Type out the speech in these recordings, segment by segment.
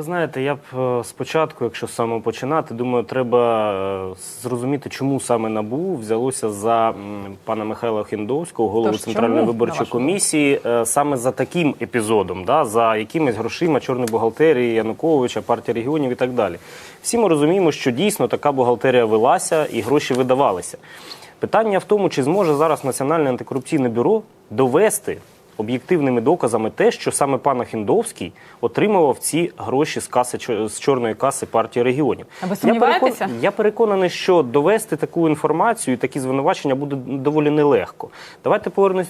ви знаєте, я б е, спочатку, якщо з самого починати, думаю, треба е, зрозуміти, чому саме НАБУ взялося за пана Михайла Хіндовського, голову Тож Центральної чому, виборчої комісії, е, саме за таким епізодом, да, за якимись грошима чорної бухгалтерії Януковича, партії регіонів і так далі. Всі ми розуміємо, що дійсно така бухгалтерія велася і гроші видавалися. Питання в тому, чи зможе зараз Національне антикорупційне бюро довести об'єктивними доказами те, що саме пан Хіндовський отримував ці гроші з каси з чорної каси партії регіонів. А ви Я сумніваєтеся? перекон- Я переконаний, що довести таку інформацію і такі звинувачення буде доволі нелегко. Давайте повернемось,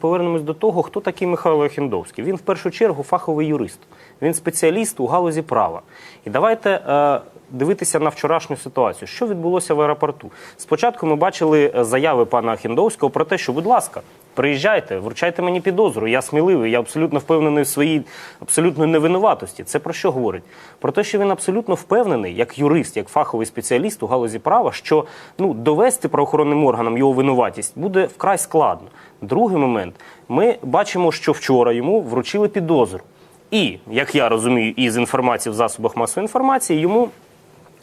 повернемось до того, хто такий Михайло Хіндовський. Він в першу чергу фаховий юрист. Він спеціаліст у галузі права. І давайте е, дивитися на вчорашню ситуацію. Що відбулося в аеропорту? Спочатку ми бачили е, заяви пана Хіндовського про те, що, будь ласка. Приїжджайте, вручайте мені підозру. Я сміливий, я абсолютно впевнений в своїй абсолютно невинуватості. Це про що говорить? Про те, що він абсолютно впевнений, як юрист, як фаховий спеціаліст у галузі права, що ну довести правоохоронним органам його винуватість буде вкрай складно. Другий момент: ми бачимо, що вчора йому вручили підозру. І як я розумію, із інформації в засобах масової інформації йому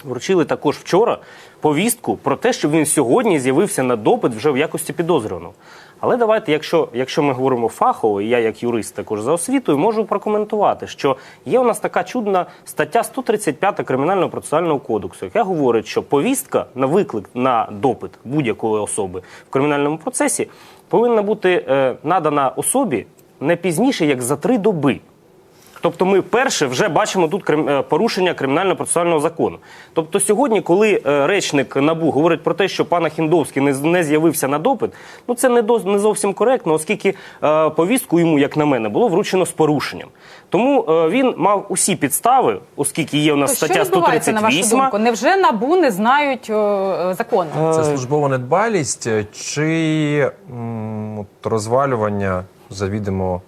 вручили також вчора повістку про те, що він сьогодні з'явився на допит вже в якості підозрюваного. Але давайте, якщо, якщо ми говоримо фахово, і я як юрист також за освітою, можу прокоментувати, що є у нас така чудна стаття 135 Кримінального процесуального кодексу, яка говорить, що повістка на виклик на допит будь-якої особи в кримінальному процесі повинна бути е, надана особі не пізніше, як за три доби. Тобто ми перше вже бачимо тут е, порушення кримінально-процесуального закону. Тобто сьогодні, коли е, речник НАБУ говорить про те, що пан Хіндовський не, з- не з'явився на допит, ну це не, до, не зовсім коректно, оскільки е, повістку йому, як на мене, було вручено з порушенням. Тому е, він мав усі підстави, оскільки є у нас То що стаття відбувається, на вашу 138. думку? Невже НАБУ не знають е, закону? Це службова недбалість чи м, розвалювання завідомо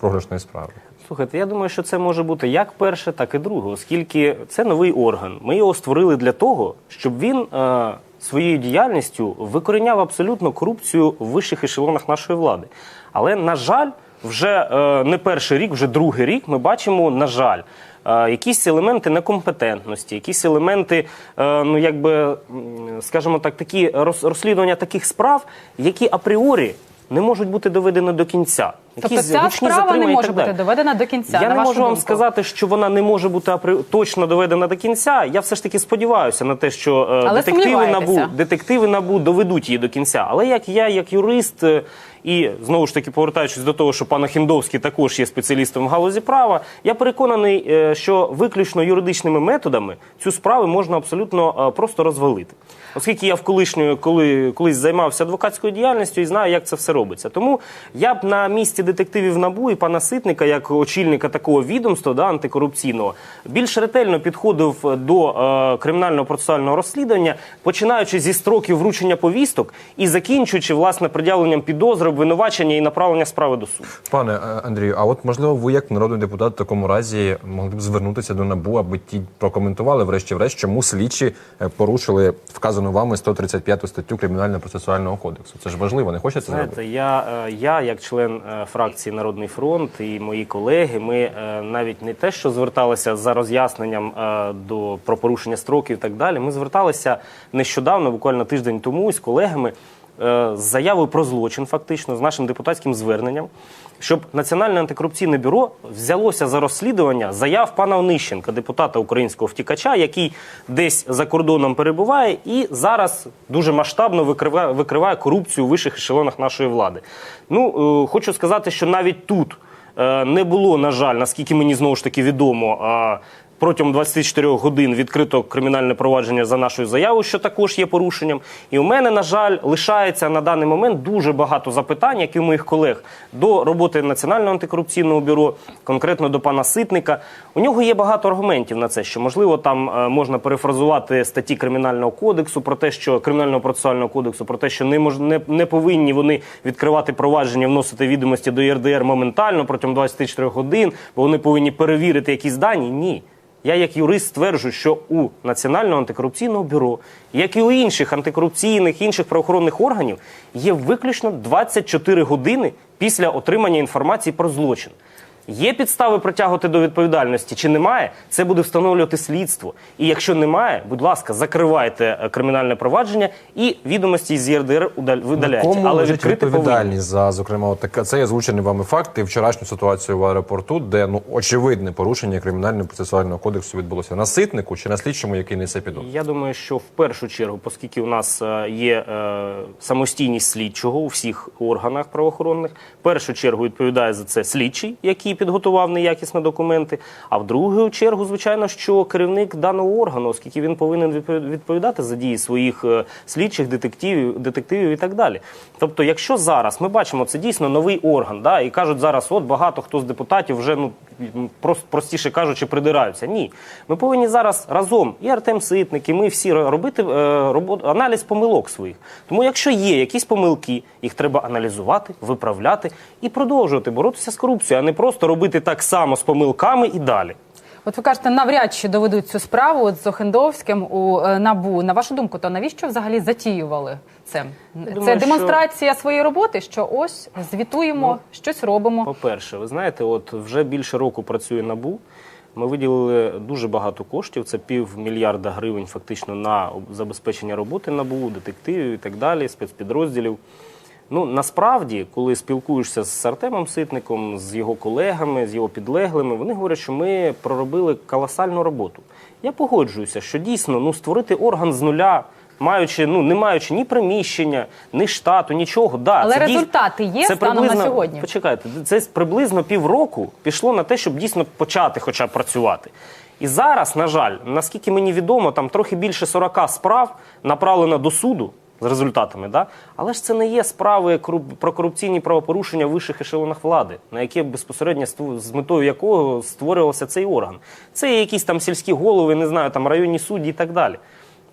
програшної справи? Слухайте, я думаю, що це може бути як перше, так і друге, оскільки це новий орган. Ми його створили для того, щоб він е, своєю діяльністю викоріняв абсолютно корупцію в вищих ешелонах нашої влади. Але, на жаль, вже е, не перший рік, вже другий рік ми бачимо, на жаль. е, Якісь елементи некомпетентності, якісь елементи, е, ну якби, скажімо так, такі роз- розслідування таких справ, які апріорі не можуть бути доведені до кінця. Тобто Якісь ця гучні справа затримання не і може так бути далі. доведена до кінця. Я на не вашу можу вам думку? сказати, що вона не може бути апри- точно доведена до кінця. Я все ж таки сподіваюся на те, що е, Але детективи сумніваєтеся. набу детективи набу доведуть її до кінця. Але як я, як юрист, е, і знову ж таки повертаючись до того, що пан Хіндовський також є спеціалістом в галузі права, я переконаний, е, що виключно юридичними методами цю справу можна абсолютно е, просто розвалити. Оскільки я в колишньої, коли колись займався адвокатською діяльністю і знаю, як це все робиться. Тому я б на місці детективів НАБУ і пана Ситника, як очільника такого відомства да, антикорупційного, більш ретельно підходив до е, кримінального процесуального розслідування, починаючи зі строків вручення повісток і закінчуючи власне пред'явленням підозри, обвинувачення і направлення справи до суду. Пане е, Андрію, а от можливо, ви як народний депутат в такому разі могли б звернутися до НАБУ, аби ті прокоментували, врешті-решт, чому слідчі е, порушили вказану вами 135 статтю Кримінального процесуального кодексу. Це ж важливо, не хочете це Знаєте, зробити? я, е, я як член фракції Народний фронт і мої колеги, ми е, навіть не те, що зверталися за роз'ясненням е, до про порушення строків і так далі. Ми зверталися нещодавно, буквально тиждень тому, з колегами з заявою про злочин, фактично, з нашим депутатським зверненням, щоб Національне антикорупційне бюро взялося за розслідування заяв пана Онищенка, депутата українського втікача, який десь за кордоном перебуває і зараз дуже масштабно викриває, викриває корупцію у вищих ешелонах нашої влади. Ну, е, хочу сказати, що навіть тут е, не було, на жаль, наскільки мені знову ж таки відомо. Протягом 24 годин відкрито кримінальне провадження за нашою заявою, що також є порушенням. І у мене, на жаль, лишається на даний момент дуже багато запитань, як і у моїх колег, до роботи Національного антикорупційного бюро, конкретно до пана Ситника. У нього є багато аргументів на це, що можливо там е, можна перефразувати статті кримінального кодексу про те, що кримінального процесуального кодексу про те, що не мож, не, не повинні вони відкривати провадження, вносити відомості до ЄРДР моментально протягом 24 годин, бо вони повинні перевірити якісь дані. Ні. Я як юрист стверджую, що у Національного антикорупційного бюро, як і у інших антикорупційних інших правоохоронних органів, є виключно 24 години після отримання інформації про злочин. Є підстави притягувати до відповідальності чи немає, це буде встановлювати слідство. І якщо немає, будь ласка, закривайте е, кримінальне провадження і відомості з ЄРДР видаляйте. Кому Але відкрити відповідальність за, зокрема, така це озвучений вами факт і вчорашню ситуацію в аеропорту, де ну очевидне порушення кримінального процесуального кодексу відбулося на ситнику чи на слідчому, який несе підозру. Я думаю, що в першу чергу, оскільки у нас е, є е, самостійність слідчого у всіх органах правоохоронних, в першу чергу відповідає за це слідчий, який підготував неякісні документи. А в другу чергу, звичайно, що керівник даного органу, оскільки він повинен відпов- відповідати за дії своїх е, слідчих, детективів, детективів і так далі. Тобто, якщо зараз ми бачимо, це дійсно новий орган, да, і кажуть зараз, от багато хто з депутатів вже ну простіше кажучи, придираються. Ні, ми повинні зараз разом, і Артем Ситник, і ми всі робити е, робот, аналіз помилок своїх. Тому, якщо є якісь помилки, їх треба аналізувати, виправляти і продовжувати боротися з корупцією, а не просто робити так само з помилками і далі. От ви кажете, навряд чи доведуть цю справу от з Охендовським у е, набу. На вашу думку, то навіщо взагалі затіювали це? Думаю, це демонстрація своєї роботи, що ось звітуємо, Ну, щось робимо. По-перше, ви знаєте, от вже більше року працює НАБУ. Ми виділили дуже багато коштів, це півмільярда гривень фактично на об- забезпечення роботи НАБУ, детективів і так далі, спецпідрозділів. Ну насправді, коли спілкуєшся з Артемом Ситником, з його колегами, з його підлеглими, вони говорять, що ми проробили колосальну роботу. Я погоджуюся, що дійсно ну створити орган з нуля. Маючи, ну не маючи ні приміщення, ні штату, нічого. Да, Але це результати є станом на сьогодні? Почекайте, це приблизно півроку пішло на те, щоб дійсно почати хоча б працювати. І зараз, на жаль, наскільки мені відомо, там трохи більше 40 справ направлено до суду з результатами, да? але ж це не є справи про корупційні правопорушення в вищих ешелонах влади, на яке безпосередньо з метою якого створювався цей орган. Це є якісь там сільські голови, не знаю, там районні судді і так далі.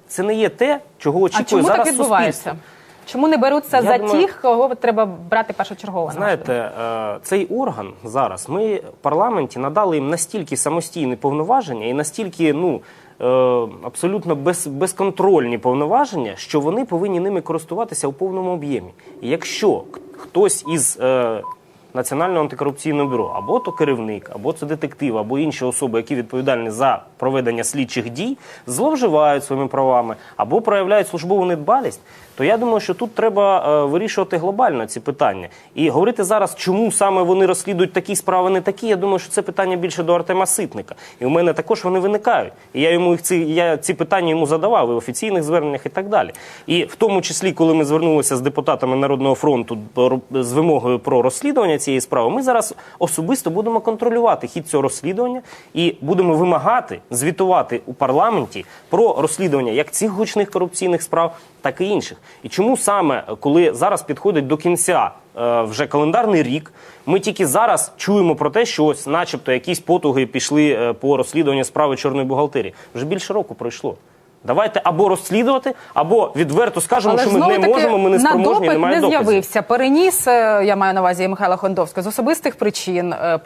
Це не є те, чого А очікує чому зараз так відбувається? суспільство. Чому не беруться Я за думаю- тих, кого треба брати першочергово? Знаєте, е, цей орган зараз ми в парламенті надали їм настільки самостійні повноваження і настільки ну абсолютно без, безконтрольні повноваження, що вони повинні ними користуватися у повному об'ємі. І якщо хтось із е, Національного антикорупційного бюро, або то керівник, або це детектив, або інші особи, які відповідальні за проведення слідчих дій, зловживають своїми правами або проявляють службову недбалість, то я думаю, що тут треба е, вирішувати глобально ці питання. І говорити зараз, чому саме вони розслідують такі справи, не такі. Я думаю, що це питання більше до Артема Ситника. І у мене також вони виникають. І я йому їх ці я ці питання йому задавав і в офіційних зверненнях і так далі. І в тому числі, коли ми звернулися з депутатами Народного фронту з вимогою про розслідування цієї справи, ми зараз особисто будемо контролювати хід цього розслідування і будемо вимагати звітувати у парламенті про розслідування як цих гучних корупційних справ, так і інших. І чому саме коли зараз підходить до кінця е, вже календарний рік, ми тільки зараз чуємо про те, що ось, начебто, якісь потуги пішли е, по розслідуванню справи чорної бухгалтерії. Вже більше року пройшло. Давайте або розслідувати, або відверто скажемо, що ми не знову-таки можемо, ми не на спроможні, допит немає не з'явився. Переніс, е, я маю на увазі Михайла Хондовського, з особистих причин е,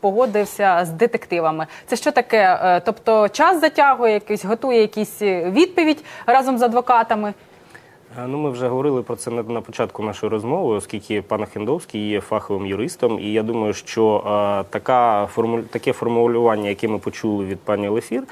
погодився з детективами. Це що таке? Е, Тобто час затягує, якийсь готує якісь відповідь разом з адвокатами. Ну, ми вже говорили про це на, на початку нашої розмови, оскільки пан Хендовський є фаховим юристом, і я думаю, що е, така форму, таке формулювання, яке ми почули від пані Лефір,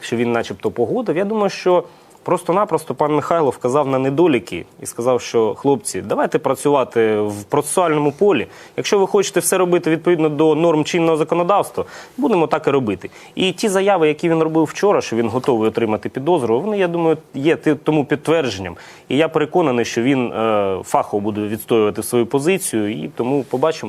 що він, начебто, погодив, я думаю, що. Просто-напросто пан Михайло вказав на недоліки і сказав, що хлопці, давайте працювати в процесуальному полі. Якщо ви хочете все робити відповідно до норм чинного законодавства, будемо так і робити. І ті заяви, які він робив вчора, що він готовий отримати підозру, вони, я думаю, є тому підтвердженням. І я переконаний, що він е, фахово буде відстоювати свою позицію, і тому побачимо.